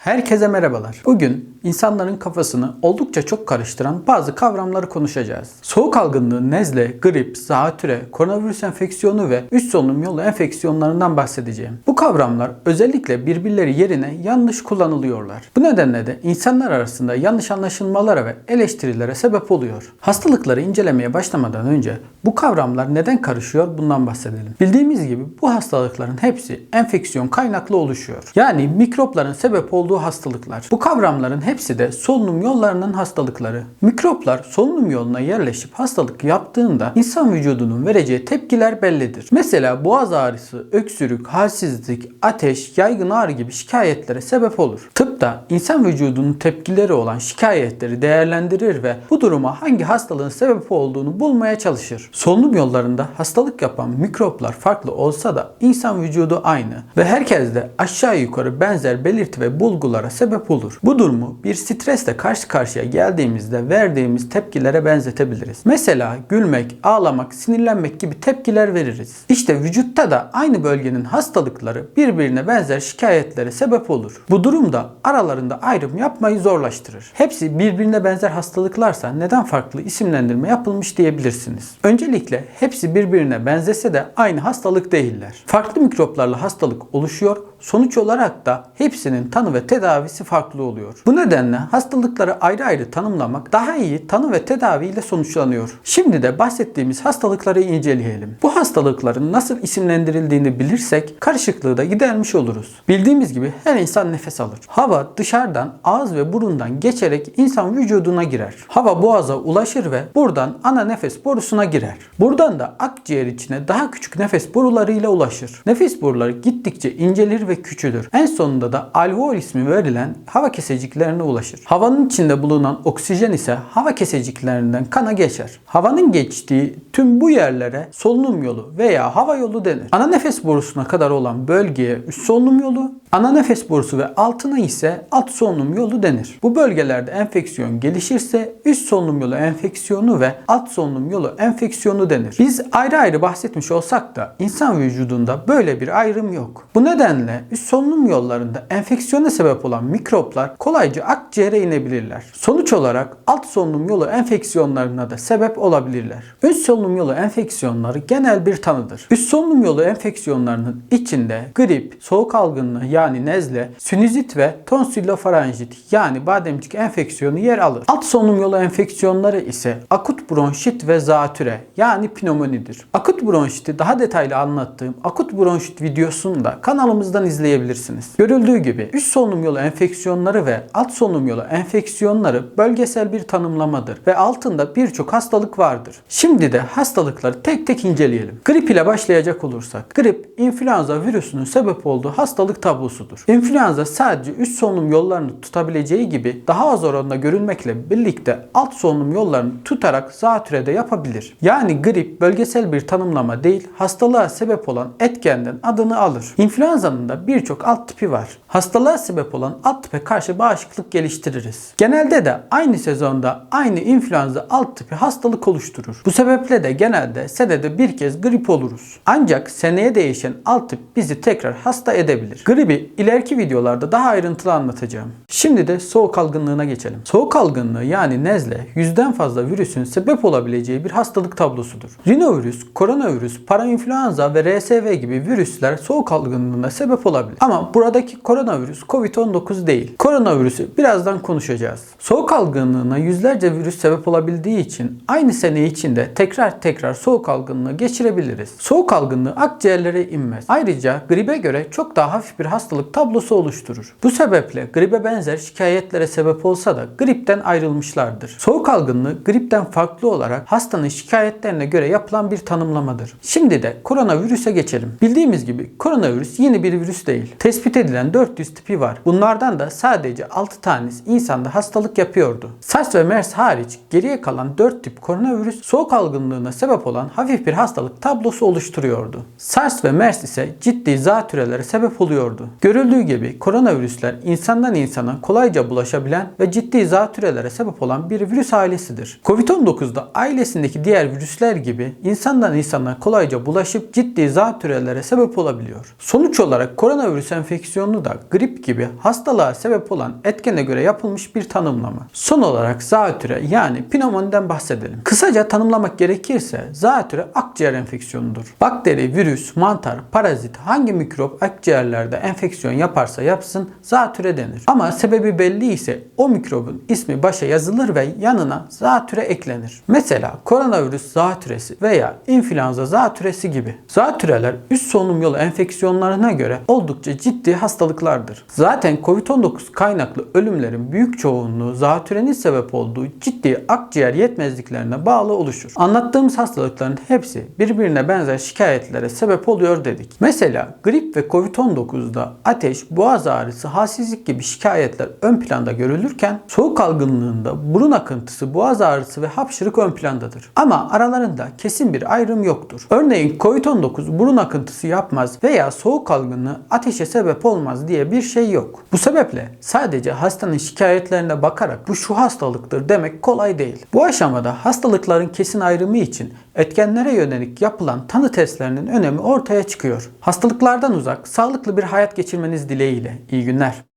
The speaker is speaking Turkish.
Herkese merhabalar. Bugün insanların kafasını oldukça çok karıştıran bazı kavramları konuşacağız. Soğuk algınlığı, nezle, grip, zatüre, koronavirüs enfeksiyonu ve üst solunum yolu enfeksiyonlarından bahsedeceğim. Bu kavramlar özellikle birbirleri yerine yanlış kullanılıyorlar. Bu nedenle de insanlar arasında yanlış anlaşılmalara ve eleştirilere sebep oluyor. Hastalıkları incelemeye başlamadan önce bu kavramlar neden karışıyor bundan bahsedelim. Bildiğimiz gibi bu hastalıkların hepsi enfeksiyon kaynaklı oluşuyor. Yani mikropların sebep olduğu hastalıklar. Bu kavramların hepsi de solunum yollarının hastalıkları. Mikroplar solunum yoluna yerleşip hastalık yaptığında insan vücudunun vereceği tepkiler bellidir. Mesela boğaz ağrısı, öksürük, halsizlik, ateş, yaygın ağrı gibi şikayetlere sebep olur. Tıpta insan vücudunun tepkileri olan şikayetleri değerlendirir ve bu duruma hangi hastalığın sebep olduğunu bulmaya çalışır. Solunum yollarında hastalık yapan mikroplar farklı olsa da insan vücudu aynı ve herkes de aşağı yukarı benzer belirti ve bulgulara sebep olur. Bu durumu bir stresle karşı karşıya geldiğimizde verdiğimiz tepkilere benzetebiliriz. Mesela gülmek, ağlamak, sinirlenmek gibi tepkiler veririz. İşte vücutta da aynı bölgenin hastalıkları birbirine benzer şikayetlere sebep olur. Bu durumda aralarında ayrım yapmayı zorlaştırır. Hepsi birbirine benzer hastalıklarsa neden farklı isimlendirme yapılmış diyebilirsiniz. Öncelikle hepsi birbirine benzese de aynı hastalık değiller. Farklı mikroplarla hastalık oluşuyor. Sonuç olarak da hepsinin tanı ve tedavisi farklı oluyor. Bu nedenle hastalıkları ayrı ayrı tanımlamak daha iyi tanı ve tedaviyle sonuçlanıyor. Şimdi de bahsettiğimiz hastalıkları inceleyelim. Bu hastalıkların nasıl isimlendirildiğini bilirsek karışıklığı da gidermiş oluruz. Bildiğimiz gibi her insan nefes alır. Hava dışarıdan ağız ve burundan geçerek insan vücuduna girer. Hava boğaza ulaşır ve buradan ana nefes borusuna girer. Buradan da akciğer içine daha küçük nefes borularıyla ulaşır. Nefes boruları gittikçe incelir ve küçülür. En sonunda da alveol ismi verilen hava keseciklerine ulaşır. Havanın içinde bulunan oksijen ise hava keseciklerinden kana geçer. Havanın geçtiği tüm bu yerlere solunum yolu veya hava yolu denir. Ana nefes borusuna kadar olan bölgeye üst solunum yolu, ana nefes borusu ve altına ise alt solunum yolu denir. Bu bölgelerde enfeksiyon gelişirse üst solunum yolu enfeksiyonu ve alt solunum yolu enfeksiyonu denir. Biz ayrı ayrı bahsetmiş olsak da insan vücudunda böyle bir ayrım yok. Bu nedenle üst solunum yollarında enfeksiyona sebep olan mikroplar kolayca akciğere inebilirler. Sonuç olarak alt solunum yolu enfeksiyonlarına da sebep olabilirler. Üst solunum yolu enfeksiyonları genel bir tanıdır. Üst solunum yolu enfeksiyonlarının içinde grip, soğuk algınlığı yani nezle, sinüzit ve tonsüllofaranjit yani bademcik enfeksiyonu yer alır. Alt solunum yolu enfeksiyonları ise akut bronşit ve zatüre yani pneumonidir. Akut bronşiti daha detaylı anlattığım akut bronşit videosunu da kanalımızdan izleyebilirsiniz. Görüldüğü gibi üst solunum yolu enfeksiyonları ve alt solunum yolu enfeksiyonları bölgesel bir tanımlamadır ve altında birçok hastalık vardır. Şimdi de hastalıkları tek tek inceleyelim. Grip ile başlayacak olursak, grip influenza virüsünün sebep olduğu hastalık tablosudur. İnfluenza sadece üst solunum yollarını tutabileceği gibi daha az oranda görülmekle birlikte alt solunum yollarını tutarak zatürrede yapabilir. Yani grip bölgesel bir tanımlama değil, hastalığa sebep olan etkenden adını alır. İnfluenza'nın da birçok alt tipi var. Hastalığa sebep olan alt tipe karşı bağışıklık geliştiririz. Genelde de aynı sezonda aynı influenza alt tipi hastalık oluşturur. Bu sebeple de genelde senede bir kez grip oluruz. Ancak seneye değişen alt tip bizi tekrar hasta edebilir. Gribi ileriki videolarda daha ayrıntılı anlatacağım. Şimdi de soğuk algınlığına geçelim. Soğuk algınlığı yani nezle yüzden fazla virüsün sebep olabileceği bir hastalık tablosudur. Rinovirüs, koronavirüs, parainfluenza ve RSV gibi virüsler soğuk algınlığına sebep olabilir. Ama buradaki koronavirüs COVID-19 değil. Koronavirüsü birazdan konuşacağız. Soğuk algınlığına yüzlerce virüs sebep olabildiği için aynı sene içinde tekrar tekrar soğuk algınlığı geçirebiliriz. Soğuk algınlığı akciğerlere inmez. Ayrıca gribe göre çok daha hafif bir hastalık tablosu oluşturur. Bu sebeple gribe benzer şikayetlere sebep olsa da gripten ayrılmışlardır. Soğuk algınlığı gripten farklı olarak hastanın şikayetlerine göre yapılan bir tanımlamadır. Şimdi de koronavirüse geçelim. Bildiğimiz gibi koronavirüs yeni bir virüs değil. Tespit edilen 400 tipi var. Bunlardan da sadece 6 tanesi insanda hastalık yapıyordu. SARS ve MERS hariç geriye kalan 4 tip koronavirüs soğuk algınlığına sebep olan hafif bir hastalık tablosu oluşturuyordu. SARS ve MERS ise ciddi zatürrelere sebep oluyordu. Görüldüğü gibi koronavirüsler insandan insana kolayca bulaşabilen ve ciddi zatürrelere sebep olan bir virüs ailesidir. Covid-19'da ailesindeki diğer virüsler gibi insandan insana kolayca bulaşıp ciddi zatürrelere sebep olabiliyor. Sonuç olarak koronavirüs Koronavirüs enfeksiyonu da grip gibi hastalığa sebep olan etkene göre yapılmış bir tanımlama. Son olarak zatüre yani pneumoniden bahsedelim. Kısaca tanımlamak gerekirse zatüre akciğer enfeksiyonudur. Bakteri, virüs, mantar, parazit hangi mikrop akciğerlerde enfeksiyon yaparsa yapsın zatüre denir. Ama sebebi belli ise o mikrobun ismi başa yazılır ve yanına zatüre eklenir. Mesela koronavirüs zatüresi veya influenza zatüresi gibi. Zatüreler üst solunum yolu enfeksiyonlarına göre oldukça ciddi hastalıklardır. Zaten COVID-19 kaynaklı ölümlerin büyük çoğunluğu zatürenin sebep olduğu ciddi akciğer yetmezliklerine bağlı oluşur. Anlattığımız hastalıkların hepsi birbirine benzer şikayetlere sebep oluyor dedik. Mesela grip ve COVID-19'da ateş, boğaz ağrısı, halsizlik gibi şikayetler ön planda görülürken soğuk algınlığında burun akıntısı, boğaz ağrısı ve hapşırık ön plandadır. Ama aralarında kesin bir ayrım yoktur. Örneğin COVID-19 burun akıntısı yapmaz veya soğuk algınlığı ateşe sebep olmaz diye bir şey yok. Bu sebeple sadece hastanın şikayetlerine bakarak bu şu hastalıktır demek kolay değil. Bu aşamada hastalıkların kesin ayrımı için etkenlere yönelik yapılan tanı testlerinin önemi ortaya çıkıyor. Hastalıklardan uzak, sağlıklı bir hayat geçirmeniz dileğiyle. İyi günler.